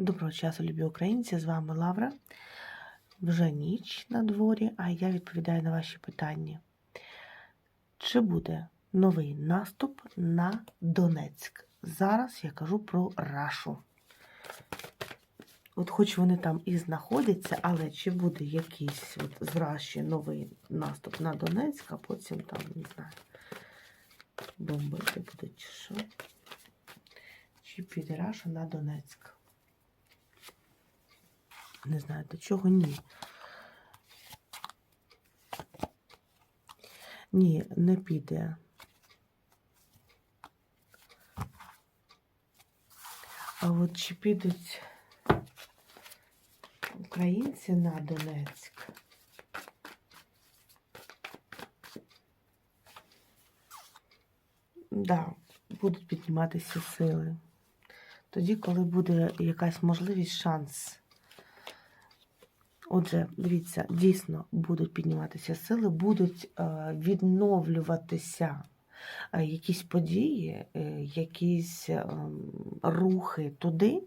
Доброго часу, любі українці! З вами Лавра. Вже ніч на дворі, а я відповідаю на ваші питання. Чи буде новий наступ на Донецьк? Зараз я кажу про Рашу. От хоч вони там і знаходяться, але чи буде якийсь от з Раші новий наступ на Донецьк, а потім там, не знаю, бомбити будуть чи що? Чи піде Раша на Донецьк? Не знаю, до чого ні. Ні, не піде. А от чи підуть українці на Донецьк? Да, будуть підніматися сили. Тоді, коли буде якась можливість, шанс. Отже, дивіться, дійсно будуть підніматися сили, будуть е, відновлюватися е, якісь події, е, якісь е, рухи туди,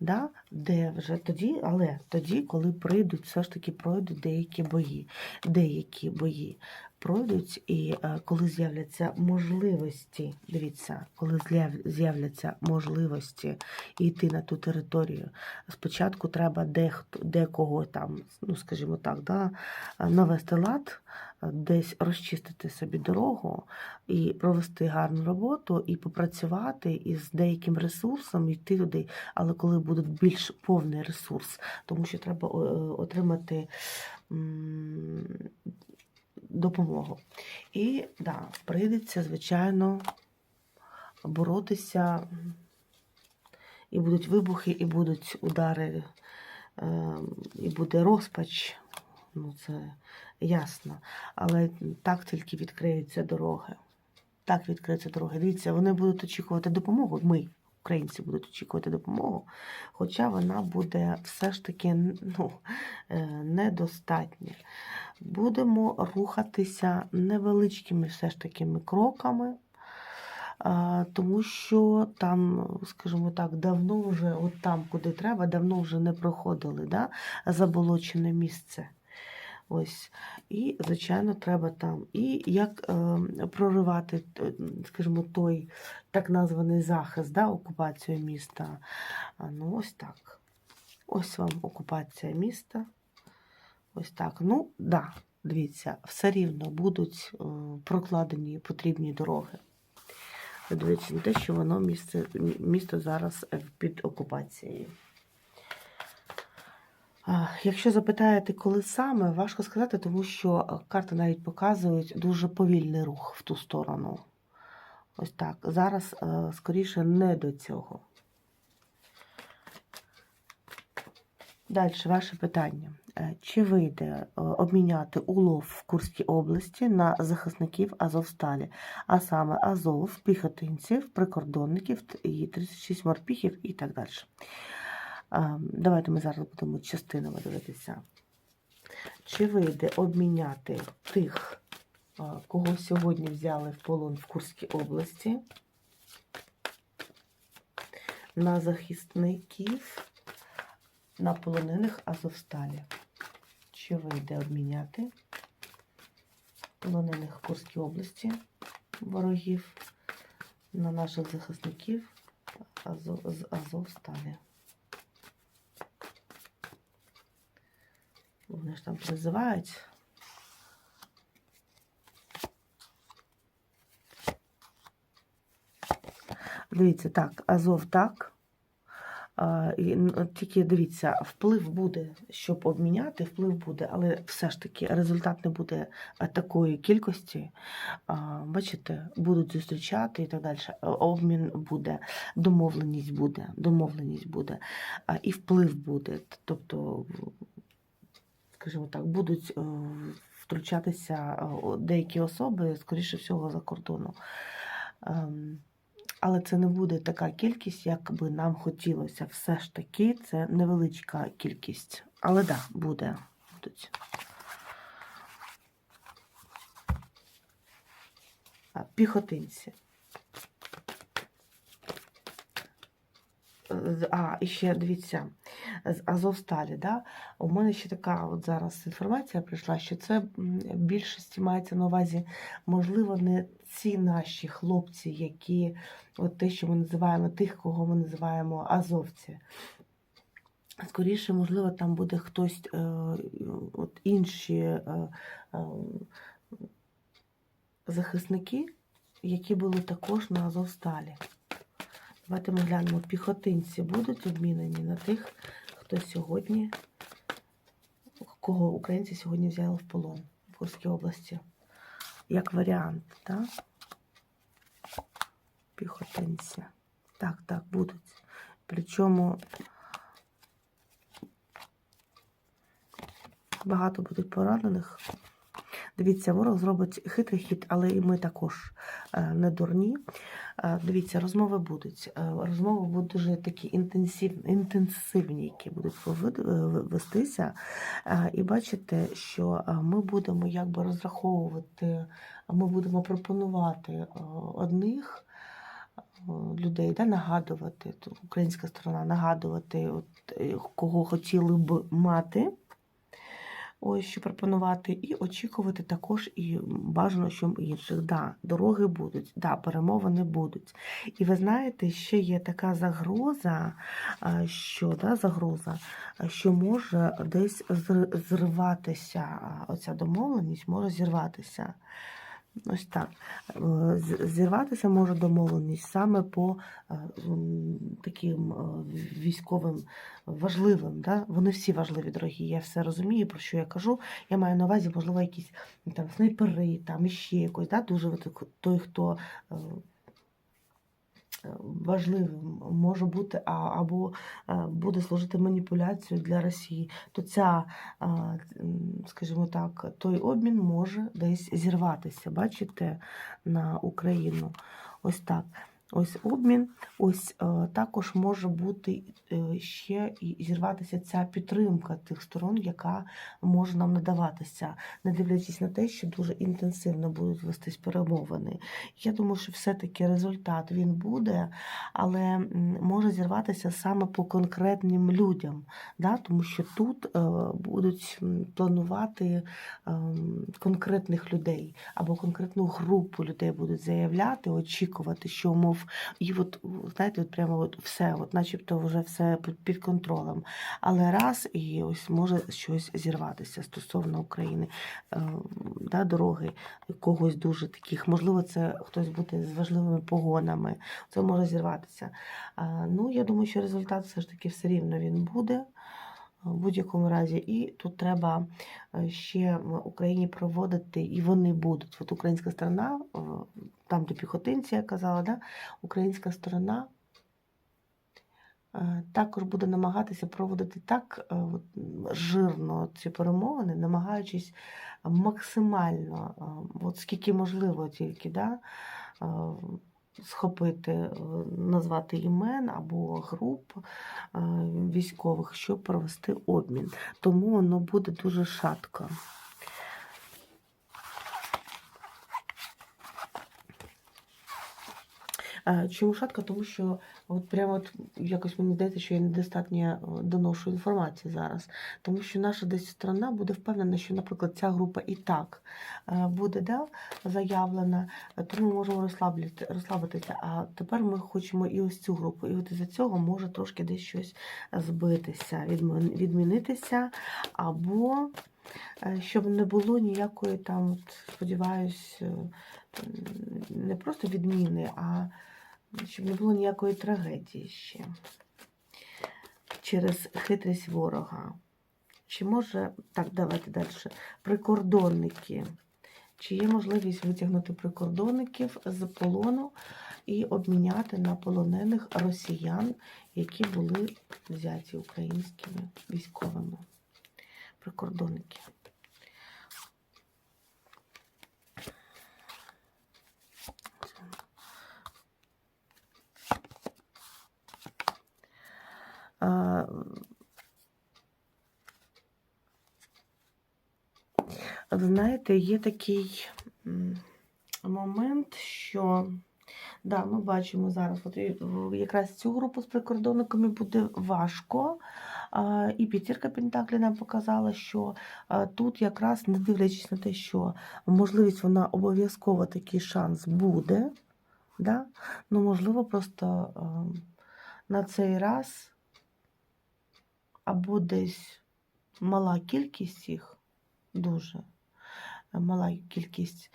да, де вже тоді, але тоді, коли прийдуть, все ж таки пройдуть деякі бої, деякі бої пройдуть, і е, коли з'являться можливості, дивіться, коли з'являться можливості йти на ту територію, спочатку треба дехто, декого там, ну скажімо так, да, навести лад, десь розчистити собі дорогу і провести гарну роботу, і попрацювати із деяким ресурсом, йти туди. Але коли буде більш повний ресурс, тому що треба отримати. Допомогу. І да, прийдеться, звичайно, боротися і будуть вибухи, і будуть удари, е, і буде розпач. Ну, це ясно. Але так тільки відкриються дороги. Так відкриються дороги. Дивіться, вони будуть очікувати допомогу. Ми, українці, будуть очікувати допомогу, хоча вона буде все ж таки ну, е, недостатня. Будемо рухатися невеличкими все ж такими кроками. Тому що там, скажімо так, давно вже, от там, куди треба, давно вже не проходили да? заболочене місце. Ось. І, звичайно, треба там. І як е, проривати, скажімо, той так названий захист, да, окупацію міста. Ну, ось так. Ось вам окупація міста. Ось так. Ну, да, дивіться, все рівно будуть е, прокладені потрібні дороги. Дивіться на те, що воно місце, місто зараз е, під окупацією. Якщо запитаєте, коли саме, важко сказати, тому що е, карти навіть показують дуже повільний рух в ту сторону. Ось так. Зараз, е, скоріше, не до цього. Далі, ваше питання. Е, Чи вийде обміняти улов в Курській області на захисників Азовсталі, а саме Азов, піхотинців, прикордонників і 36 морпіхів і так далі? Давайте ми зараз будемо частинами дивитися. Чи вийде обміняти тих, кого сьогодні взяли в полон в Курській області, на захисників, на полонених Азовсталі? Чи вийде обміняти полонених в Курській області ворогів на наших захисників з Азовсталі? Вони там призивають. Дивіться, так, Азов так. І, н- тільки дивіться, вплив буде, щоб обміняти, вплив буде, але все ж таки результат не буде такої кількості. Бачите, будуть зустрічати і так далі. Обмін буде, домовленість буде, домовленість буде, і вплив буде. Тобто, скажімо так, будуть е, втручатися е, деякі особи, скоріше всього, за кордону. Ем, але це не буде така кількість, як би нам хотілося. Все ж таки, це невеличка кількість. Але так, да, буде. Будуть. Піхотинці. Е, з- а, ще дивіться, з Азовсталі, да? у мене ще така от зараз інформація прийшла, що це більшості мається на увазі, можливо, не ці наші хлопці, які, от те, що ми називаємо, тих, кого ми називаємо азовці. Скоріше, можливо, там буде хтось, е, от інші е, е, захисники, які були також на Азовсталі. Давайте ми глянемо, піхотинці будуть обмінені на тих, хто сьогодні, кого українці сьогодні взяли в полон в Курській області. Як варіант, так? Піхотинці. Так, так, будуть. Причому багато будуть поранених. Дивіться, ворог зробить хитрий хід, але і ми також е, не дурні. Е, Дивіться, розмови будуть. Е, Розмови будуть дуже такі інтенсивні, які будуть вестися. І бачите, що ми будемо якби розраховувати, ми будемо пропонувати одних людей, да, нагадувати, українська сторона нагадувати, от, кого хотіли б мати ось що пропонувати, і очікувати також і бажано, що інших. Да, дороги будуть, да, перемовини будуть. І ви знаєте, ще є така загроза, що да, загроза, що може десь зр- зриватися оця домовленість, може зірватися. Ось так. Е, Зірватися може домовленість саме по е, таким е, військовим важливим. Да? Вони всі важливі, дорогі. Я все розумію, про що я кажу. Я маю на увазі, можливо, якісь там снайпери, там іще якось, да? дуже той, хто. Важливим може бути або е, буде служити маніпуляцією для Росії, то ця, е, скажімо так, той обмін може десь зірватися, бачите, на Україну. Ось так. Ось обмін, ось е, також може бути е, ще і зірватися ця підтримка тих сторон, яка може нам надаватися, не дивлячись на те, що дуже інтенсивно будуть вестись перемовини. Я думаю, що все-таки результат він буде, але може зірватися саме по конкретним людям, да? тому що тут е, будуть планувати конкретних людей або конкретну групу людей будуть заявляти, очікувати, що мов, і от знаєте, от прямо от все, от начебто вже все під, контролем. Але раз і ось може щось зірватися стосовно України, е, да, дороги когось дуже таких. Можливо, це хтось буде з важливими погонами. Це може зірватися. Ну, я думаю, що результат все ж таки все рівно він буде. В будь-якому разі, і тут треба е, ще Україні проводити, і вони будуть. От українська сторона, е, там, де піхотинці, я казала, да? українська сторона е, також буде намагатися проводити так е, жирно ці перемовини, намагаючись максимально, е, от скільки можливо тільки, да? схопити, назвати імен або груп військових, щоб провести обмін. Тому воно буде дуже шатко. Чому шатка? Тому що от прямо от якось мені здається, що я недостатньо е, доношу інформації зараз. Тому що наша десь сторона буде впевнена, що, наприклад, ця група і так е, буде да, заявлена, е, то ми можемо розслабити, розслабитися. А тепер ми хочемо і ось цю групу. І от із-за цього може трошки десь щось збитися, відмінитися, або е, щоб не було ніякої там, сподіваюсь, не просто відміни, а щоб не було ніякої трагедії ще через хитрість ворога. Чи може, так, давайте далі. Прикордонники. Чи є можливість витягнути прикордонників з полону і обміняти на полонених росіян, які були взяті українськими військовими? Прикордонники. Знаєте, є такий момент, що Да, ми бачимо зараз. От якраз цю групу з прикордонниками буде важко. І п'ятірка Пентаклі нам показала, що тут якраз не дивлячись на те, що можливість вона обов'язково такий шанс буде. Да? Ну, можливо, просто ем, на цей раз або десь мала кількість їх, дуже мала кількість,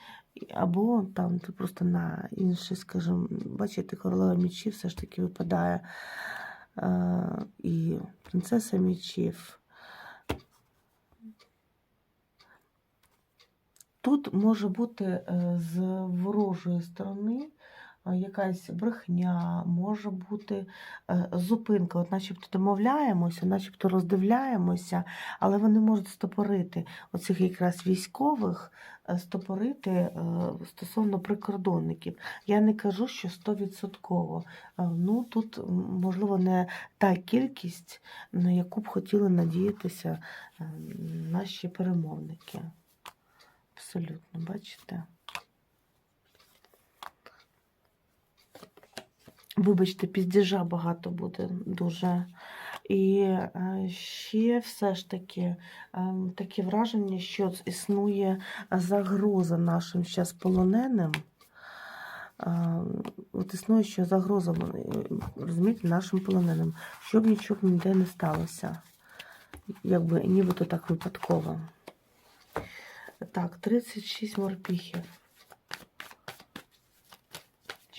або там ти просто на інший, скажімо, бачите, королева мечів все ж таки випадає е, і принцеса мечів. Тут може бути е, з ворожої сторони якась брехня, може бути е, зупинка, от начебто домовляємося, начебто роздивляємося, але вони можуть стопорити оцих якраз військових, е, стопорити е, стосовно прикордонників. Я не кажу, що стовідсотково. Ну, тут, можливо, не та кількість, на яку б хотіли надіятися наші перемовники. Абсолютно, бачите? Вибачте, піздіжа багато буде дуже. І е, ще все ж таки ем, таке враження, що існує загроза нашим зараз полоненим. Е, От існує ще загроза, е, розумієте, нашим полоненим, щоб нічого ніде не сталося. Якби нібито так випадково. Так, 36 морпіхів.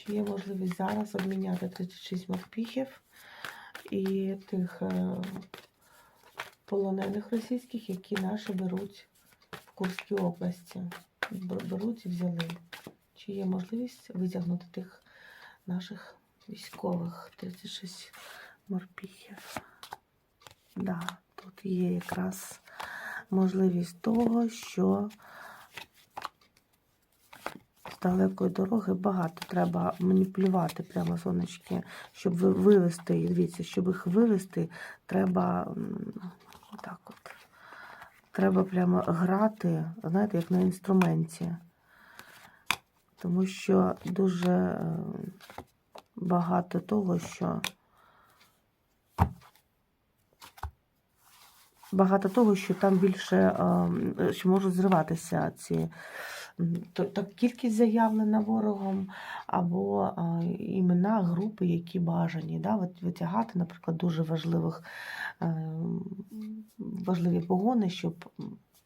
Чи є можливість зараз обміняти 36 морпіхів і тих е, полонених російських, які наші беруть в Курській області? Беруть і взяли. Чи є можливість витягнути тих наших військових 36 морпіхів? Да, тут є якраз можливість того, що далекої дороги багато треба маніпулювати прямо сонечки, щоб ви- вивести, дивіться, щоб їх вивести, треба м, отак от. Треба прямо грати, знаєте, як на інструменті. Тому що дуже е, багато того, що багато того, що там більше е, що можуть зриватися ці то кількість заявлена ворогом, або імена групи, які бажані. Да? Витягати, наприклад, дуже важливих е, важливі погони, щоб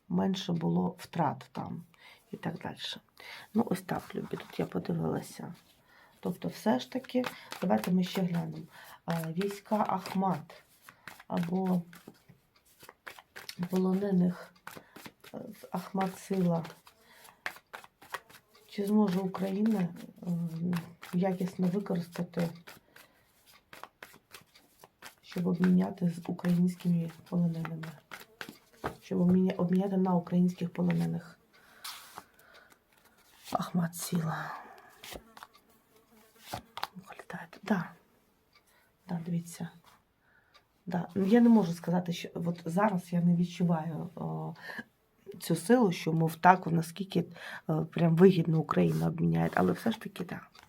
менше було втрат там і так далі. Ну, ось так, любі, тут я подивилася. Тобто, все ж таки, давайте ми ще глянемо. Війська Ахмат або полонених е, Ахмат Сила. Чи зможе Україна е, якісно використати, щоб обміняти з українськими полоненими? Щоб обміняти на українських полонених. Ахмат Сіла. Літаєте. Да. Да, дивіться. Да. Я не можу сказати, що от зараз я не відчуваю о, цю силу, що, мов так, наскільки е, прям вигідно Україна обміняє, але все ж таки так. Да.